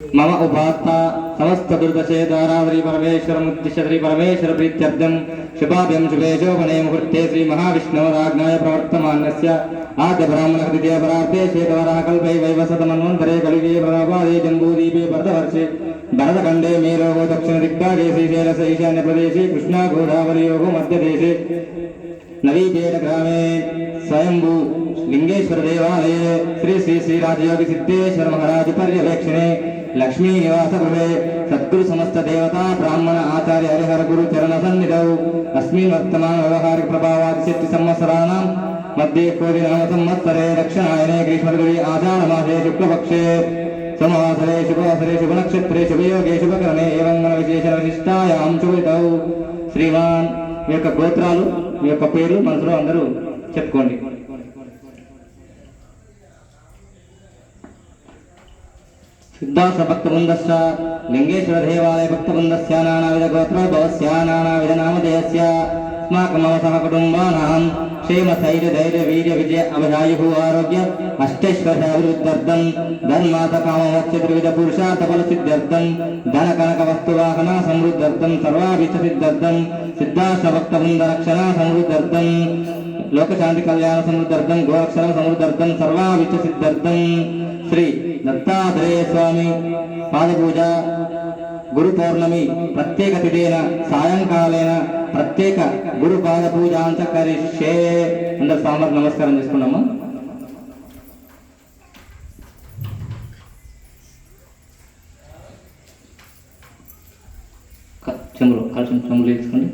मम उपात्ता समस्त दुर्दशे दारावरी परमेश्वर मुद्दिश्य श्री परमेश्वर प्रीत्यर्थम शुभाभ्यम शुभे शोभने मुहूर्ते श्री महाविष्णुराज्ञाय प्रवर्तमानस्य आद्य ब्राह्मण द्वितीय परार्थे शेतवरः कल्पे वैवसत मन्वन्तरे कलिगे प्रभापादे जम्बूदीपे भरतवर्षे भरतखण्डे मेरोगो दक्षिणदिग्भागे श्रीशैलस ईशान्यप्रदेशे कृष्णा गोदावरीयोगो मध्यदेशे नवीपेट ग्रामे स्वयंभू लिंगेश्वर देवालये श्री श्री श्री లక్ష్మీ నివాసగృహే సద్గురు సమస్త దేవత బ్రాహ్మణ ఆచార్య హరిహర గురు చరణ సన్నిధౌ. అస్మిన్ వర్తమాన వ్యవహారిక ప్రభావాది శక్తి సంవత్సరాణం మధ్య కోదినామ సంవత్సరే దక్షిణాయనే గ్రీష్మగుడి ఆచార మాసే శుక్లపక్షే. సమాసరే శుభవాసరే శుభనక్షత్రే శుభయోగే శుభకరణే ఏవంగన విశేష విశిష్టాయాం శుభితౌ శ్రీవాన్ మీ యొక్క గోత్రాలు మీ యొక్క పేర్లు మనసులో అందరూ చెప్పుకోండి. సిద్ధాస భక్తవృందశ్చ లింగేశ్వర దేవాలయ భక్తవృంద నానావిధ గోత్ర భవస్య నానావిధ నామధేయస్య సహ కుటుంబానాం క్షేమ ధైర్య ధైర్య వీర్య విజయ అవధాయు ఆరోగ్య అష్టైశ్వర్య అభివృద్ధ్యర్థం ధర్మాత కామవచ్చ త్రివిధ పురుషార్థ ఫల సిద్ధ్యర్థం ధన కనక వస్తు సమృద్ధర్థం సమృద్ధ్యర్థం సిద్ధర్థం సిద్ధాస భక్తవృంద రక్షణ సమృద్ధర్థం లోకశాంతి కళ్యాణ సమృద్ధర్థం గోరక్షణ సమృద్ధర్థం సర్వాభిష్ట సిద్ధర్థం శ్రీ దత్తాత్రేయ స్వామి పాదపూజ గురు పౌర్ణమి ప్రత్యేక తిథేన సాయంకాలేన ప్రత్యేక గురు పాద పూజాంచ కరిష్యే అందరు స్వామికి నమస్కారం చేసుకున్నాము క- కలిసి చెంబులు తీసుకోండి.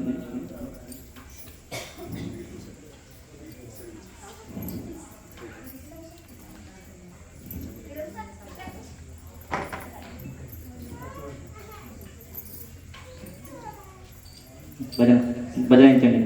భజన భజనించండి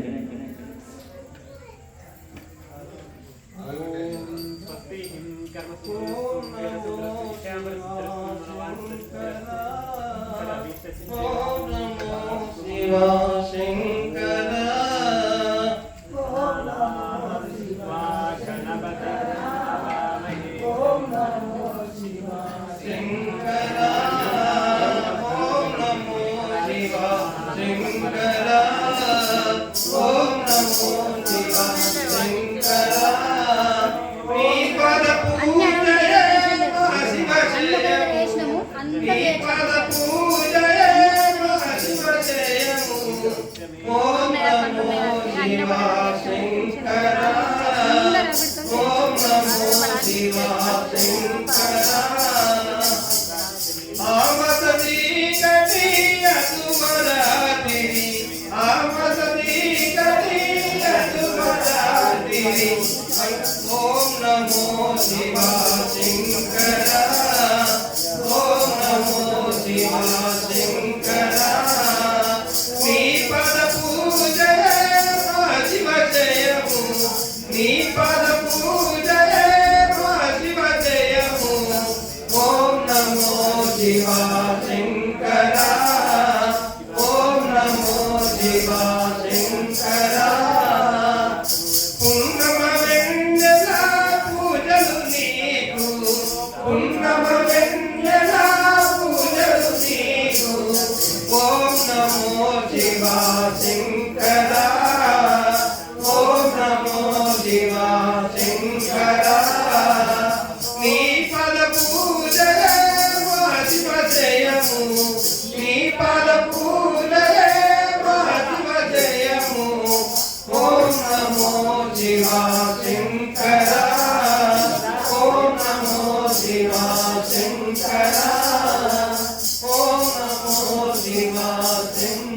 Senhor. nothing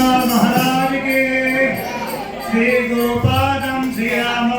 महाराज के श्री गोपालम श्री राम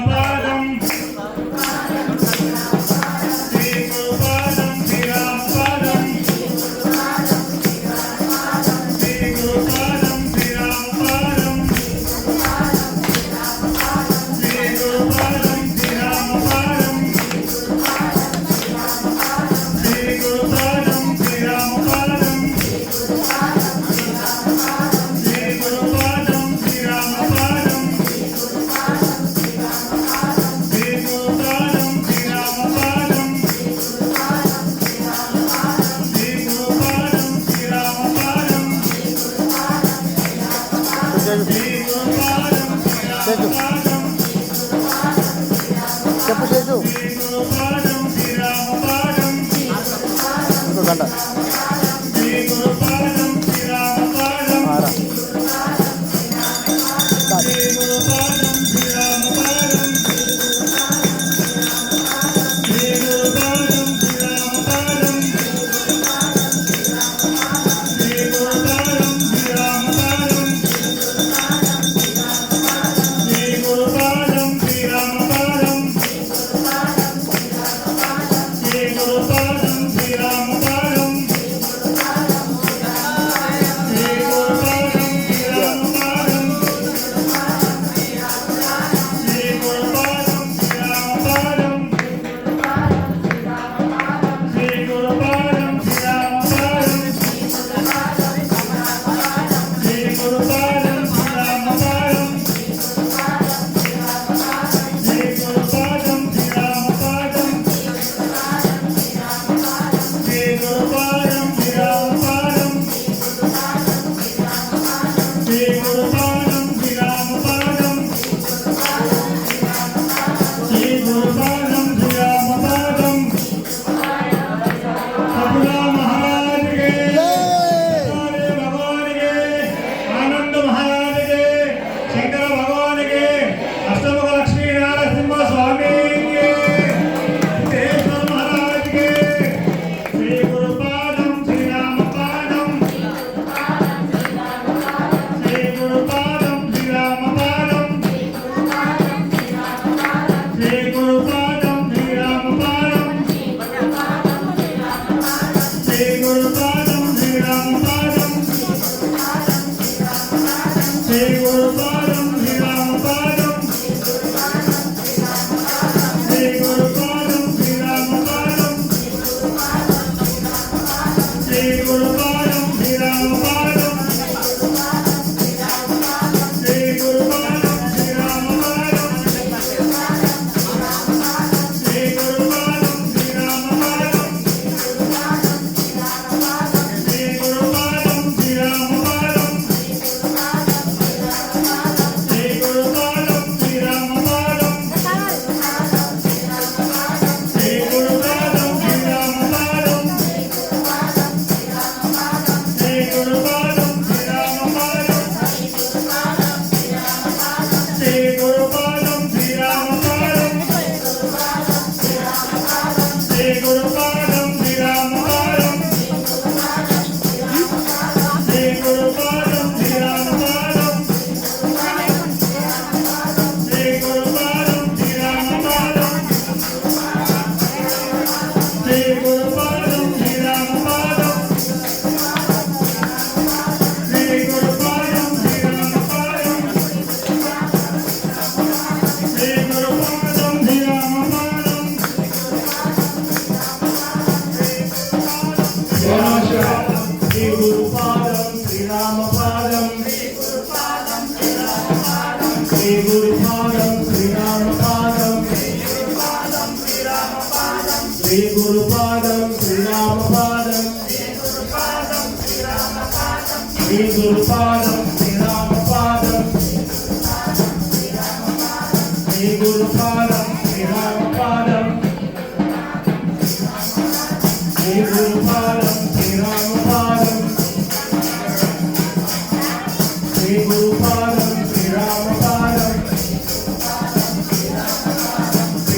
श्रीगुरुपादं श्रीरामपादं श्रीगुरुपादं श्रीरामपादं श्रीगुरुपादं श्रीरामपादं श्रीगुरुपादं श्रीरामपादं श्रीगुरुपादं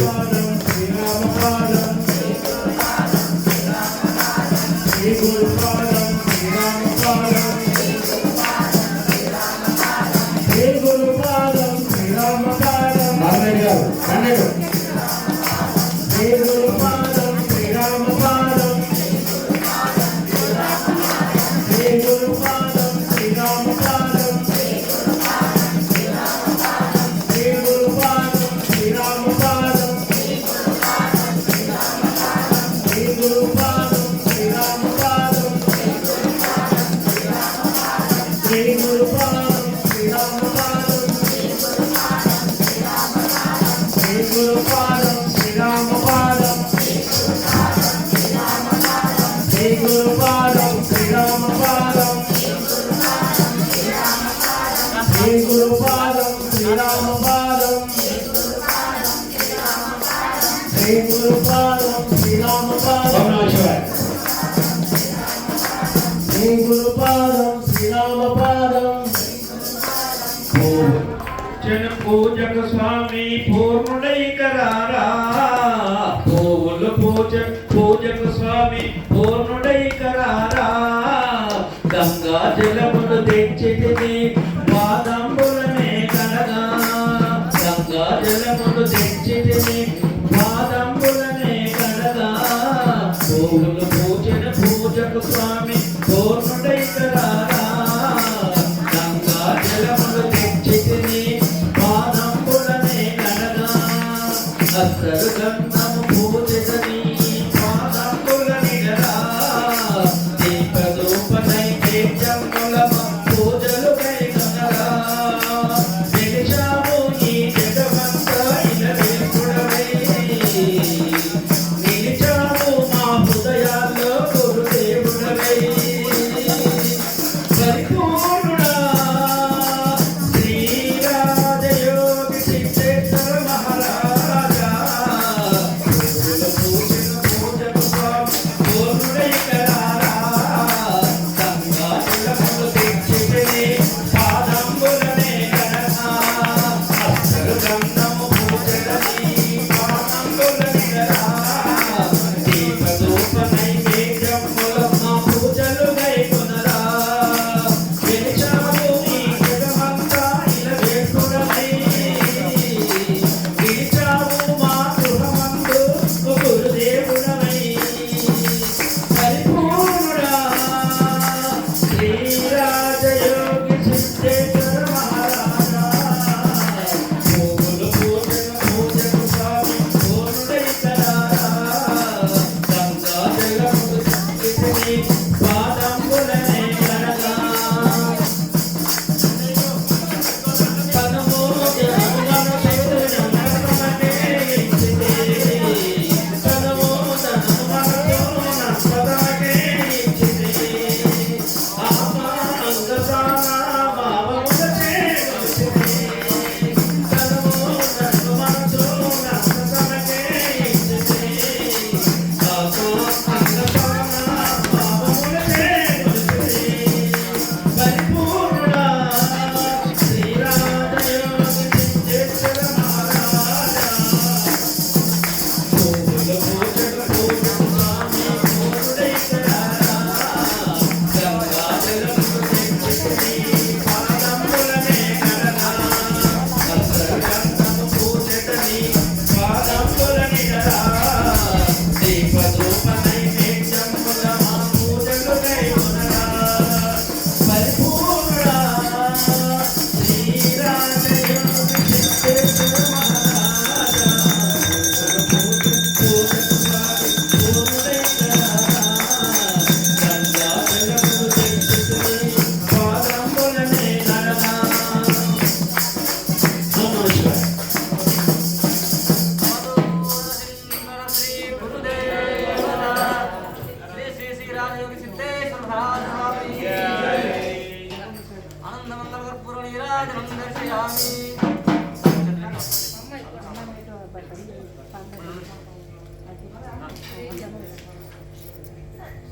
வியாபாரம் வியாபாரம் శ్రీ గురుపాదం శ్రీరామ పాదం. జన పూజక స్వామి పూర్ణుడైకరారా. పూవుల పూజ పూజక స్వామి పూర్ణుడైకరారా. గంగా జలప protector